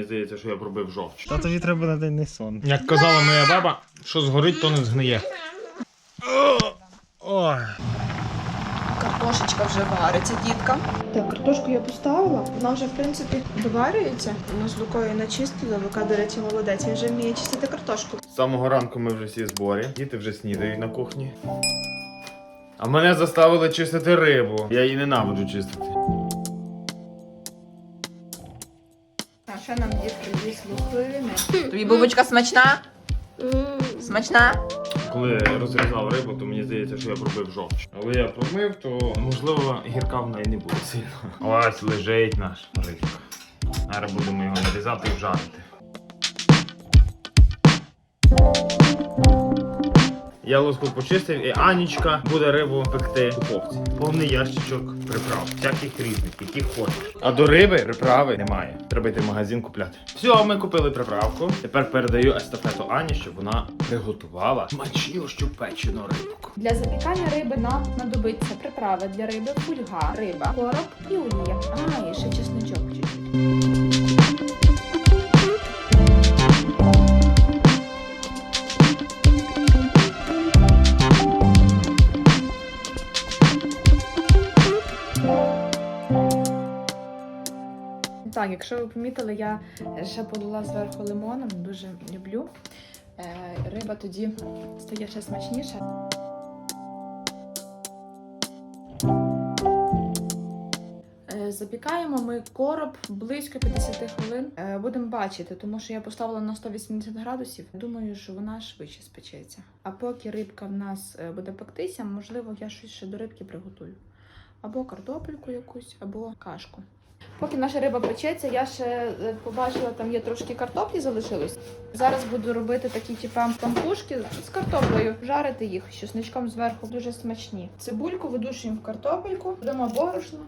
мені здається, що я пробив жовч. Та тобі треба на день не сон. Як казала моя баба, що згорить, то не згниє. Ой. Картошечка вже вариться, дітка. Так, картошку я поставила. Вона вже, в принципі, доварюється. Ми з Лукою начистили. Лука, до речі, молодець. Він вже вміє чистити картошку. З самого ранку ми вже всі зборі. Діти вже снідають на кухні. А мене заставили чистити рибу. Я її ненавиджу чистити. Ще нам дітки з'їсть лухини. Тобі бубочка смачна? Смачна? Коли розрізав рибу, то мені здається, що я пробив жовч. Але я промив, то можливо гірка в неї не буде сильно. Ось лежить наш рибка. Зараз будемо його нарізати і жарити. Я лоску почистив і Анічка буде рибу пекти в духовці. Повний ящичок приправ, всяких різних, яких хочеш. А до риби приправи немає. Треба йти в магазин купляти. Все, ми купили приправку. Тепер передаю естафету Ані, щоб вона приготувала смачнющу печену рибку. Для запікання риби нам знадобиться приправи для риби, фольга, риба, короб і олія. А, і ще чесничок якщо ви помітили, я ще полила зверху лимоном, дуже люблю. Е, Риба тоді стає ще смачніша. Е, Запікаємо ми короб близько 50 хвилин. Е, Будемо бачити, тому що я поставила на 180 градусів. Думаю, що вона швидше спечеться. А поки рибка в нас буде пектися, можливо, я щось ще до рибки приготую. Або картопельку якусь, або кашку. Поки наша риба печеться, я ще е, побачила, там є трошки картоплі залишилось. Зараз буду робити такі типа пампушки з картоплею, жарити їх з чесничком зверху. Дуже смачні. Цибульку видушуємо в картопельку, додамо борошно.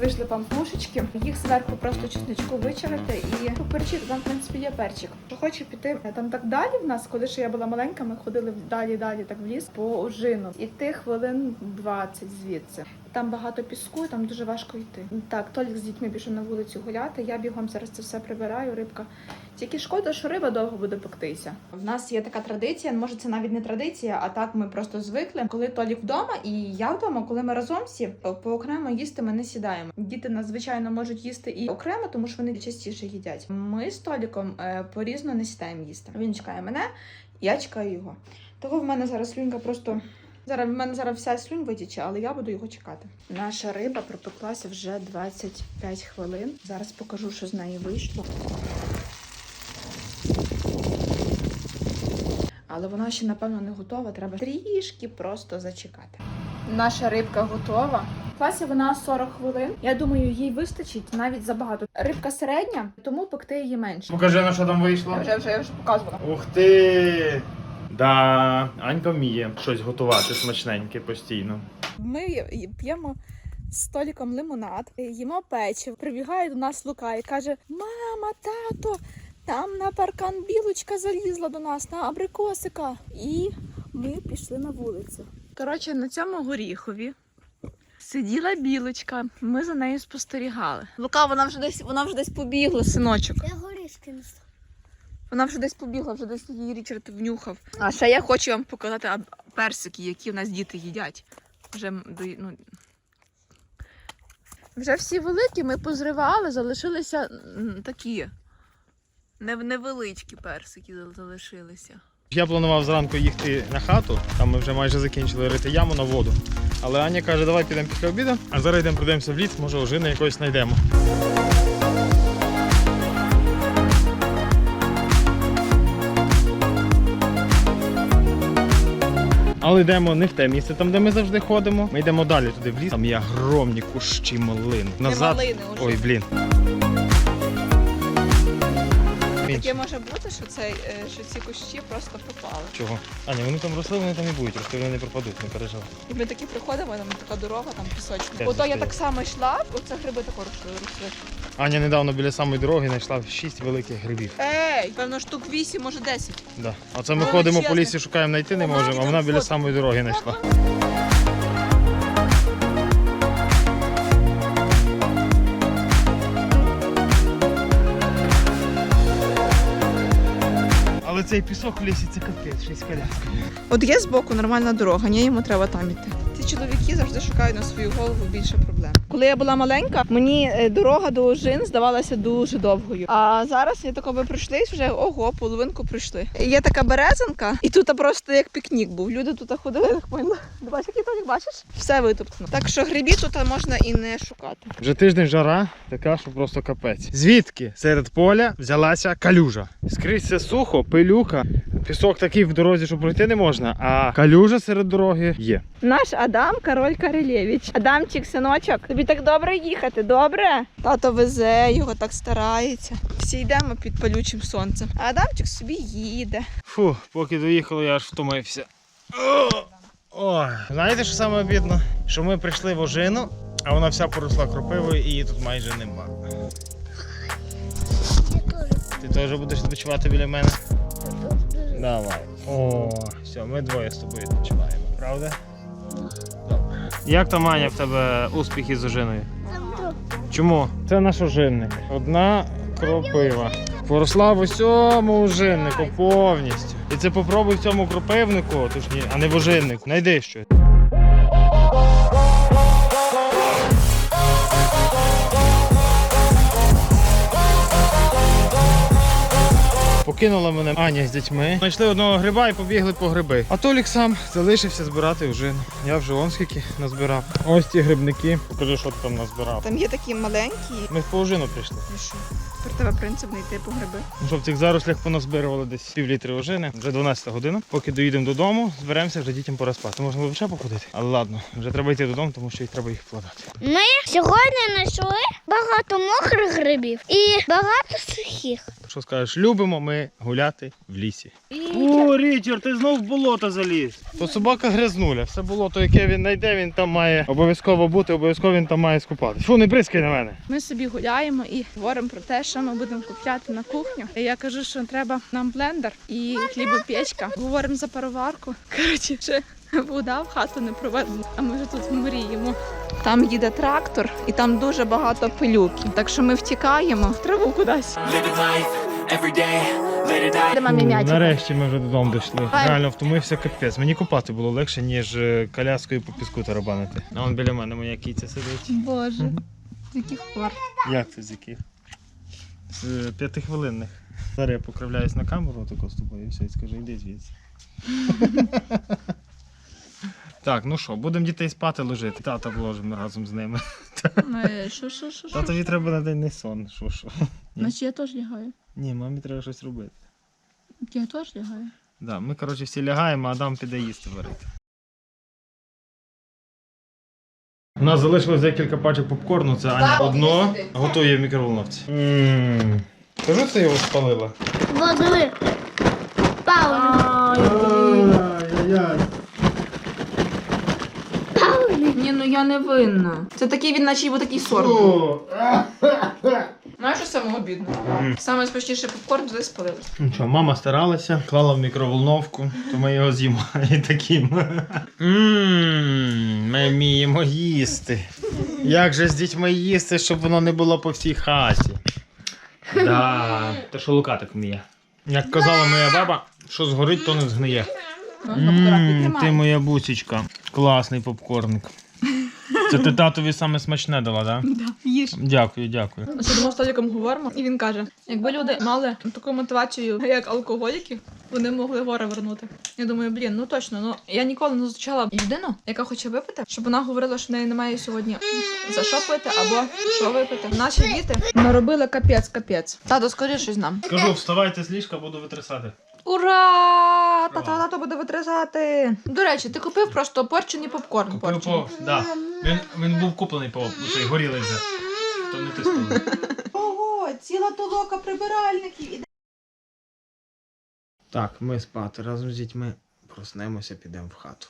Вийшли пампушечки. Їх зверху просто чесничку вичавити і поперчити. Там, в принципі, є перчик. Хоче піти там так далі в нас, коли ще я була маленька, ми ходили далі, далі так в ліс по ожину. Іти хвилин 20 звідси. Там багато піску, там дуже важко йти. Так, Толік з дітьми пішов на вулицю гуляти. Я бігом зараз це все прибираю. Рибка. Тільки шкода, що риба довго буде пектися. В нас є така традиція, може це навіть не традиція, а так ми просто звикли. Коли Толік вдома і я вдома, коли ми разом всі по окремо їсти ми не сідаємо. Діти надзвичайно можуть їсти і окремо, тому що вони частіше їдять. Ми з Толіком е, порізно не сідаємо їсти. Він чекає мене, я чекаю його. Того в мене зараз слюнка просто. Зараз в мене зараз вся слюнь витіче, але я буду його чекати. Наша риба пропеклася вже 25 хвилин. Зараз покажу, що з неї вийшло. Але вона ще, напевно, не готова. Треба трішки просто зачекати. Наша рибка готова. В класі вона 40 хвилин. Я думаю, їй вистачить навіть забагато. Рибка середня, тому пекти її менше. Покажи на що там вийшло. Я вже, вже, я вже показувала. Ух ти! Да, Анька вміє щось готувати смачненьке постійно. Ми п'ємо з століком лимонад, їмо печиво. Прибігає до нас Лука і каже: Мама, тато, там на паркан білочка залізла до нас на абрикосика. І ми пішли на вулицю. Коротше, на цьому горіхові сиділа білочка. Ми за нею спостерігали. Лука, вона вже десь вона вже десь побігла, синочок. Я горішки несу. Вона вже десь побігла, вже десь її Річард внюхав. А ще я хочу вам показати персики, які в нас діти їдять. Вже, ну... вже всі великі ми позривали, залишилися такі невеличкі персики залишилися. Я планував зранку їхати на хату, там ми вже майже закінчили рити яму на воду. Але Аня каже, давай підемо після обіду, а зараз йдемо пройдемося в ліс, може ожини якось знайдемо. Але йдемо не в те місце, там де ми завжди ходимо. Ми йдемо далі туди в ліс. Там є огромні кущі малин. Назад. малини. Ой, блін. Таке може бути, що, цей, е, що ці кущі просто пропали. Чого? Аня, вони там росли, вони там і будуть, рости, вони не пропадуть, не переживай. І ми такі приходимо, там така дорога, там пісочна. Ото я так само йшла, оце гриби також росли. Аня недавно біля самої дороги знайшла 6 великих грибів. Ей, певно, штук 8, може 10. Да. Оце ми Вона ходимо по лісі, шукаємо, знайти не можемо, а вона біля самої дороги знайшла. Але цей пісок в лісі це капець, щось коляска. От є збоку нормальна дорога, ні, йому треба там іти. Ці чоловіки завжди шукають на свою голову більше проблем. Коли я була маленька, мені е, дорога до Ожин здавалася дуже довгою. А зараз я тако би пройшли вже ого, половинку пройшли. Є така березанка, і тут просто як пікнік був. Люди тут ходили, поняла. Ти Бачиш, який тонік, бачиш? Все витоптано. Так що грибів тут можна і не шукати. Вже тиждень жара, така, що просто капець. Звідки серед поля взялася калюжа? Скрізь все сухо, пилюка. Пісок такий в дорозі, що пройти не можна, а калюжа серед дороги є. Наш Адам король Карелєвич. Адамчик, синочок, тобі так добре їхати, добре? Тато везе, його так старається. Всі йдемо під палючим сонцем. А Адамчик собі їде. Фу, поки доїхали, я аж втомився. О! Знаєте, що саме обідно? Що ми прийшли в ожину, а вона вся поросла кропивою і її тут майже нема. Ти теж будеш відпочивати біля мене? Давай. О, все, ми двоє з тобою відпочиваємо, правда? Добре. Як там Аня в тебе успіхи з ожиною? Чому? Це наш ожинник. Одна кропива. Поросла в усьому ожиннику повністю. І це попробуй в цьому кропивнику, точні, а не в ожиннику. Найди щось. Покинула мене Аня з дітьми. Знайшли одного гриба і побігли по гриби. А Толік сам залишився збирати ожину. Я вже вон скільки назбирав. Ось ці грибники. Покажи, що ти там назбирав. Там є такі маленькі. Ми по ожину прийшли. І що? Тепер тебе принцип не йти по гриби. Ну що, в цих зарослях поназбирували десь пів літри ожини. Вже 12 година. Поки доїдемо додому, зберемося вже дітям пора спати. Можна було ще походити. Але ладно, вже треба йти додому, тому що їх треба їх вкладати. Ми сьогодні знайшли багато мокрих грибів і багато сухих. Що скажеш, любимо ми гуляти в лісі. О, Річард, ти знов в болото заліз. То собака грязнуля. Все болото, яке він знайде, він там має обов'язково бути, обов'язково він там має скупати. Фу, не бризкай на мене. Ми собі гуляємо і говоримо про те, що ми будемо купляти на кухню. Я кажу, що треба нам блендер і хлібопечка. Говоримо за пароварку. Коротше, ще вода в хату не проведена, а ми вже тут мріємо. Там їде трактор, і там дуже багато пилюки. Так що ми втікаємо. Кудись. Де мамі м'ячик? Нарешті ми вже додому дійшли. Ай. Реально втомився капець. Мені купати було легше, ніж е, коляскою по піску тарабанити. А он біля мене моя кіця сидить. Боже, з яких пор? Як це з яких? З е, п'ятихвилинних. Зараз я покривляюсь на камеру тако з тобою і все, і скажу, йди звідси. так, ну що, будемо дітей спати ложити. Тата вложимо разом з ними. Що, що, що, Татові треба на день не сон. Що, що? Значить, я теж лягаю. Ні, мамі треба щось робити. Я теж лягаю. Да, ми, коротше, всі лягаємо, а Адам піде їсти варити. У нас залишилось декілька пачок попкорну, це Аня одно готує в мікроволновці. Ммм. Кажу, це його спалила. Води. Павлі. Ай-яй-яй. Ні, ну я не винна. Це такий він, наче був такий сорт. Знаєш, що саме обідно? Саме смачніший попкорн туди спалили. Ну що, мама старалася, клала в мікроволновку, то ми його з'їмо і таким. Ммм, ми вміємо їсти. Як же з дітьми їсти, щоб воно не було по всій хаті? Да, то що Лука так вміє. Як казала моя баба, що згорить, то не згниє. Ммм, ти моя бусічка. Класний попкорник. Це ти татові саме смачне дала, так? Да? Їж. Дякую, дякую. Ми сидимо з Толіком говоримо, і він каже: якби люди мали таку мотивацію, як алкоголіки, вони могли горе вернути. Я думаю, блін, ну точно, ну я ніколи не зустрічала людину, яка хоче випити, щоб вона говорила, що в неї немає сьогодні за що пити або що випити. Наші діти наробили капець, капець. Тато, скажи щось нам. Кажу, вставайте з ліжка, буду витрясати. Ура! Тато, тато буде витрясати. До речі, ти купив просто порчений попкорн. Купив порчений. по. Да. Він, він був куплений по цей горілий вже. То не ти спалив. Ого, ціла толока прибиральників. Так, ми спати разом з дітьми проснемося, підемо в хату.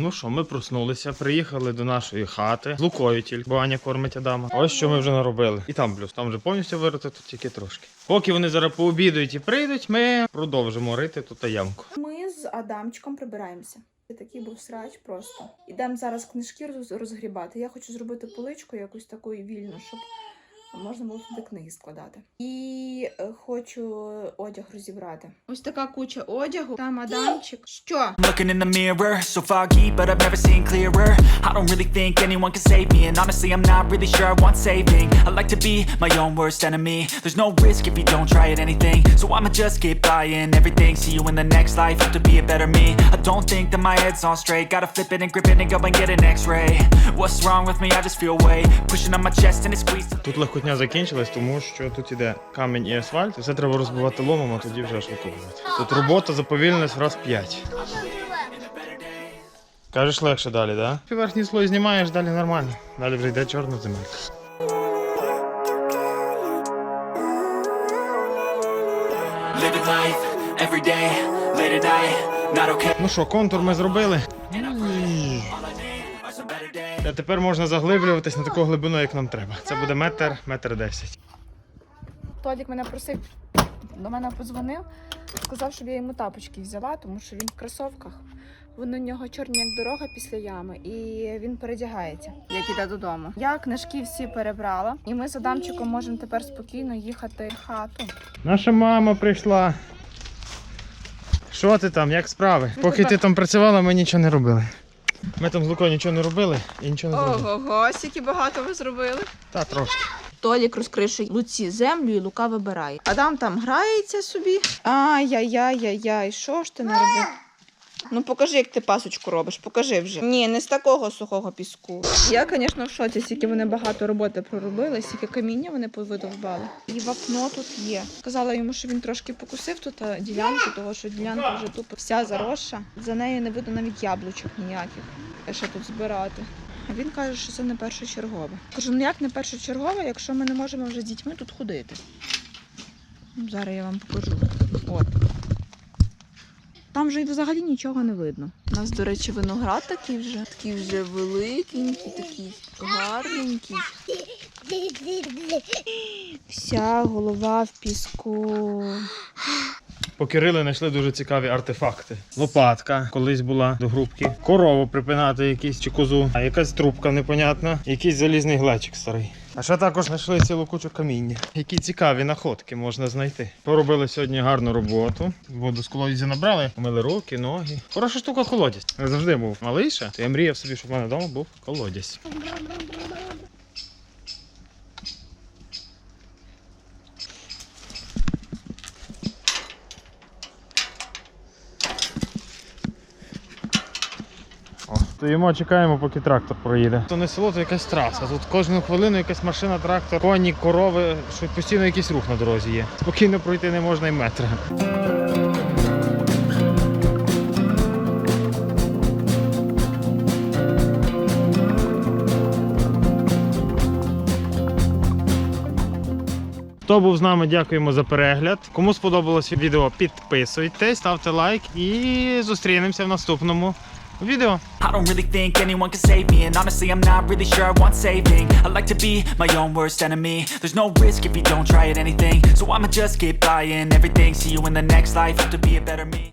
Ну що, ми проснулися, приїхали до нашої хати. З Лукою тільки, бо Аня кормить Адама. Ось що ми вже наробили. І там плюс, там вже повністю вирити, тут тільки трошки. Поки вони зараз пообідають і прийдуть, ми продовжимо рити тут ямку. Ми з Адамчиком прибираємося. Такий був срач просто. Ідемо зараз книжки роз- розгрібати. Я хочу зробити поличку якусь таку вільну, щоб можна було туди книги складати. І е, хочу одяг розібрати. Ось така куча одягу. Там Адамчик. Що? I'm looking in the mirror, so foggy, but I've never seen clearer. I don't really think anyone can save me, and honestly, I'm not really sure I want saving. I like to be my own worst enemy. There's no risk if you don't try at anything, so I'ma just keep buying everything. See you in the next life, have to be a better me. I don't think that my head's on straight. Gotta flip it and grip it and go and get an X-ray. What's wrong with me? I just feel weight pushing on my chest and it squeezes. Тут Легкотня закінчилась, тому що тут іде камінь і асфальт. Все треба розбивати ломом, а тоді вже ашфальтовувати. Тут робота заповільнилась в раз п'ять. Кажеш легше далі, да? Верхній слой знімаєш, далі нормально. Далі вже йде чорна земелька. Ну що, контур ми зробили. А тепер можна заглиблюватись на таку глибину, як нам треба. Це буде метр, метр десять. Толік мене просив, до мене подзвонив, сказав, щоб я йому тапочки взяла, тому що він в кросовках. Вони у нього чорні, як дорога після ями, і він передягається, як іде додому. Я книжки всі перебрала, і ми з Адамчиком можемо тепер спокійно їхати в хату. Наша мама прийшла. Що ти там, як справи? Поки ти там працювала, ми нічого не робили. Ми там з Лукою нічого не робили і нічого не зробили. Ого, скільки багато ви зробили. Та трошки. Толік розкришує Луці землю і Лука вибирає. Адам там грається собі. Ай-яй-яй-яй-яй, що ж ти не робив? Ну покажи, як ти пасочку робиш, покажи вже. Ні, не з такого сухого піску. Я, звісно, в шоці, стільки вони багато роботи проробили, стільки каміння вони повидовбали. І вапно тут є. Казала йому, що він трошки покусив тут ділянку, того що ділянка вже тупо вся заросша. За нею не видно навіть яблучок ніяких. Ще тут збирати. А він каже, що це не першочергове. Кажу, ну як не першочергове, якщо ми не можемо вже з дітьми тут ходити. Ну, Зараз я вам покажу. От. Там вже й взагалі нічого не видно. У нас, до речі, виноград такий вже. Такий вже великенький, такий гарненький. Вся голова в піску. Покерили знайшли дуже цікаві артефакти. Лопатка колись була до грубки. Корову припинати якісь чи козу, а якась трубка непонятна, якийсь залізний глечик старий. А ще також знайшли цілу кучу каміння. Які цікаві находки можна знайти. Поробили сьогодні гарну роботу. Воду з колодязі набрали, помили руки, ноги. Хороша штука колодязь. Я завжди був малий ще, я мріяв собі, щоб в мене вдома був колодязь. О, стоїмо, чекаємо, поки трактор проїде. То не село, то якась траса. Тут кожну хвилину якась машина, трактор, коні, корови, що постійно якийсь рух на дорозі є. Спокійно пройти не можна і метра. Хто був з нами, дякуємо за перегляд. Кому сподобалось відео, підписуйтесь, ставте лайк і зустрінемося в наступному What you doing? I don't really think anyone can save me And honestly, I'm not really sure I want saving. I like to be my own worst enemy. There's no risk if you don't try at anything. So I'ma just get buying everything. See you in the next life, have to be a better me.